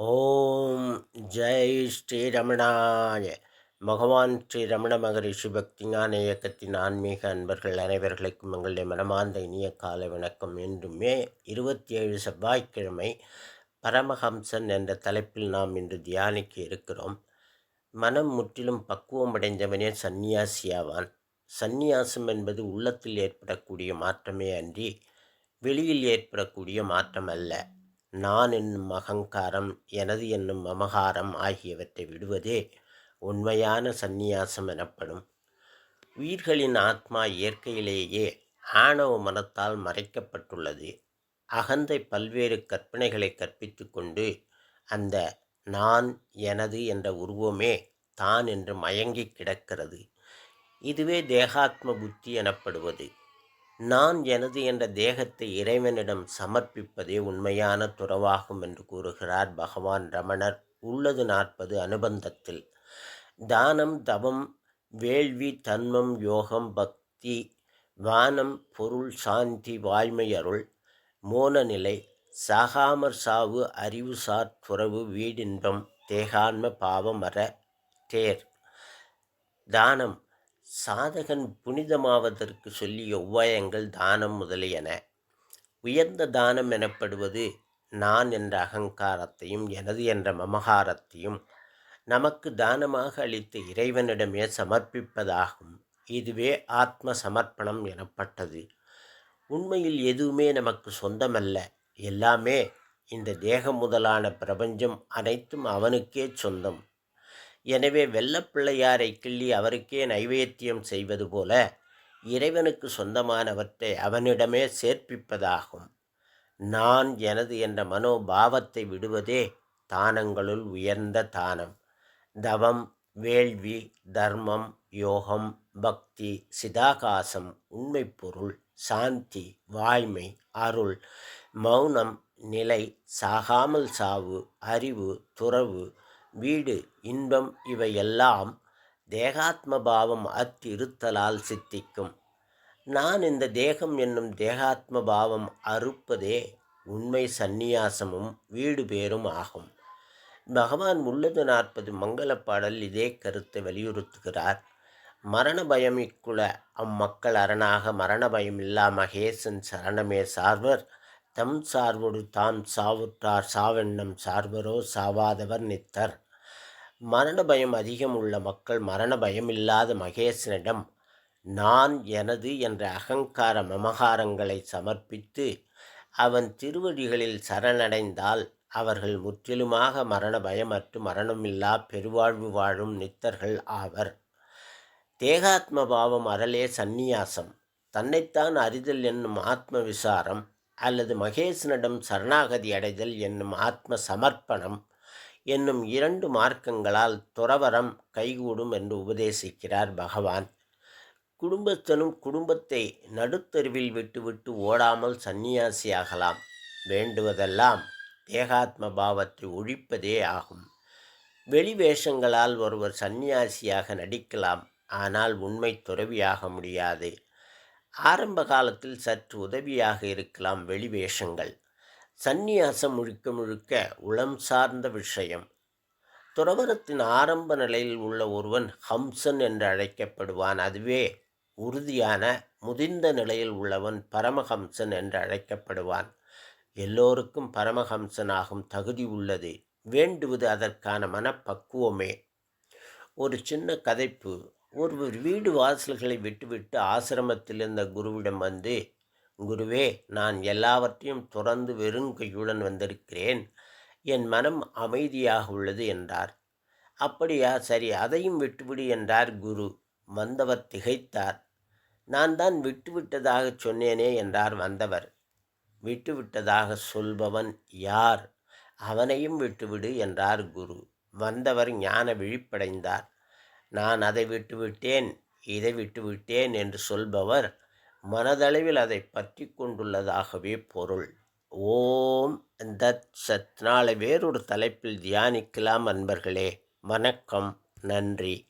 ஓம் ஜெய் ஸ்ரீரமணாய. பகவான் ஸ்ரீ ரமண மகரிஷி பக்திஞான இயக்கத்தின் ஆன்மீக அன்பர்கள் அனைவர்களுக்கும் எங்களுடைய மனமார்ந்த இனிய கால வணக்கம். இன்று மே இருபத்தி ஏழு செவ்வாய்க்கிழமை பரமஹம்சன் என்ற தலைப்பில் நாம் இன்று தியானிக்க இருக்கிறோம். மனம் முற்றிலும் பக்குவம் அடைந்தவனே சந்நியாசியாவான் சந்நியாசம் என்பது உள்ளத்தில் ஏற்படக்கூடிய மாற்றமே அன்றி வெளியில் ஏற்படக்கூடிய மாற்றம் அல்ல. நான் என்னும் அகங்காரம் எனது என்னும் மமகாரம் ஆகியவற்றை விடுவதே உண்மையான சந்நியாசம் எனப்படும். உயிர்களின் ஆத்மா இயற்கையிலேயே ஆணவ மனத்தால் மறைக்கப்பட்டுள்ளது. அகந்தை பல்வேறு கற்பனைகளை கற்பித்து கொண்டு அந்த நான் எனது என்ற உருவமே தான் என்று மயங்கி கிடக்கிறது. இதுவே தேகாத்ம புத்தி எனப்படுவது. நான் எனது என்ற தேகத்தை இறைவனிடம் சமர்ப்பிப்பதே உண்மையான துறவாகும் என்று கூறுகிறார் பகவான் ரமணர். உள்ளது நாற்பது அனுபந்தத்தில். தானம் தவம் வேள்வி தன்மம் யோகம் பக்தி வானம் பொருள் சாந்தி வாய்மையருள் மோனநிலை சாகாமர் சாவு அறிவுசார் துறவு வீடின்பம் தேகான்ம பாவமர தேர். தானம் சாதகன் புனிதமாவதற்கு சொல்லிய உபாயங்கள் தானம் முதலியன. உயர்ந்த தானம் எனப்படுவது நான் என்ற அகங்காரத்தையும் எனது என்ற மமகாரத்தையும் நமக்கு தானமாக அளித்த இறைவனிடமே சமர்ப்பிப்பதாகும். இதுவே ஆத்ம சமர்ப்பணம் எனப்பட்டது. உண்மையில் எதுவுமே நமக்கு சொந்தமல்ல. எல்லாமே இந்த தேகம் முதலான பிரபஞ்சம் அனைத்தும் அவனுக்கே சொந்தம். எனவே வெள்ளப்பிள்ளையாரை கிள்ளி அவருக்கே நைவேத்தியம் செய்வது போல இறைவனுக்கு சொந்தமானவற்றை அவனிடமே சேர்ப்பிப்பதாகும். நான் எனது என்ற மனோபாவத்தை விடுவதே தானங்களுள் உயர்ந்த தானம். தவம் வேள்வி தர்மம் யோகம் பக்தி சிதாகாசம் உண்மைப்பொருள் சாந்தி வாய்மை அருள் மௌனம் நிலை சாகாமல் சாவு அறிவு துறவு வீடு இன்பம் இவையெல்லாம் தேகாத்ம பாவம் அற்றிருத்தலால் சித்திக்கும். நான் இந்த தேகம் என்னும் தேகாத்ம பாவம் அறுப்பதே உண்மை சந்நியாசமும் வீடு பேரும் ஆகும். பகவான் உள்ளது நாற்பது மங்கள பாடல் இதே கருத்தை வலியுறுத்துகிறார். மரண பயம் இக்குல அம்மக்கள் அரணாக மரண பயம் இல்லா மகேசன் சரணமே சார்வர். தம் சார்வொடு தாம் சாவுற்றார் சாவெண்ணம் சார்வரோ சாவாதவர் நித்தர். மரண பயம் அதிகம் உள்ள மக்கள் மரண பயம் இல்லாத மகேசனிடம் நான் எனது என்ற அகங்கார மமகாரங்களை சமர்ப்பித்து அவன் திருவடிகளில் சரணடைந்தால் அவர்கள் முற்றிலுமாக மரண பயமற்று மரணமில்லா பெருவாழ்வு வாழும் நித்தர்கள் ஆவர். தேகாத்ம பாவம் அறலே சந்நியாசம். தன்னைத்தான் அறிதல் என்னும் ஆத்ம விசாரம் அல்லது மகேசனிடம் சரணாகதி அடைதல் என்னும் ஆத்ம சமர்ப்பணம் என்னும் இரண்டு மார்க்கங்களால் துறவரம் கைகூடும் என்று உபதேசிக்கிறார் பகவான். குடும்பத்தனும் குடும்பத்தை நடுத்தருவில் விட்டுவிட்டு ஓடாமல் சந்நியாசியாகலாம். வேண்டுவதெல்லாம் தேகாத்ம பாவத்தை ஒழிப்பதே ஆகும். வெளி வேஷங்களால் ஒருவர் சந்நியாசியாக நடிக்கலாம். ஆனால் உண்மை துறவியாக முடியாது. ஆரம்ப காலத்தில் சற்று உதவியாக இருக்கலாம் வெளிவேஷங்கள். சந்நியாசம் முழுக்க முழுக்க உளம் சார்ந்த விஷயம். துறவரத்தின் ஆரம்ப நிலையில் உள்ள ஒருவன் ஹம்சன் என்று அழைக்கப்படுவான். அதுவே உறுதியான முதிர்ந்த நிலையில் உள்ளவன் பரமஹம்சன் என்று அழைக்கப்படுவான். எல்லோருக்கும் பரமஹம்சனாகும் தகுதி உள்ளது. வேண்டுவது அதற்கான மனப்பக்குவமே. ஒரு சின்ன கதைப்பு. ஒருவர் வீடு வாசல்களை விட்டுவிட்டு ஆசிரமத்தில் இருந்த குருவிடம் வந்து குருவே நான் எல்லாவற்றையும் துறந்து வெறும் கையுடன் வந்திருக்கிறேன். என் மனம் அமைதியாக உள்ளது என்றார். அப்படியா சரி அதையும் விட்டுவிடு என்றார் குரு. வந்தவர் திகைத்தார். நான் தான் விட்டுவிட்டதாக சொன்னேனே என்றார் வந்தவர். விட்டுவிட்டதாக சொல்பவன் யார்? அவனையும் விட்டுவிடு என்றார் குரு. வந்தவர் ஞான விழிப்படைந்தார். நான் அதை விட்டுவிட்டேன் இதை விட்டுவிட்டேன் என்று சொல்பவர் மனதளவில் அதை பற்றி கொண்டுள்ளதாகவே பொருள். ஓம் தத் சத். நாளை வேறொரு தலைப்பில் தியானிக்கலாம் அன்பர்களே. வணக்கம். நன்றி.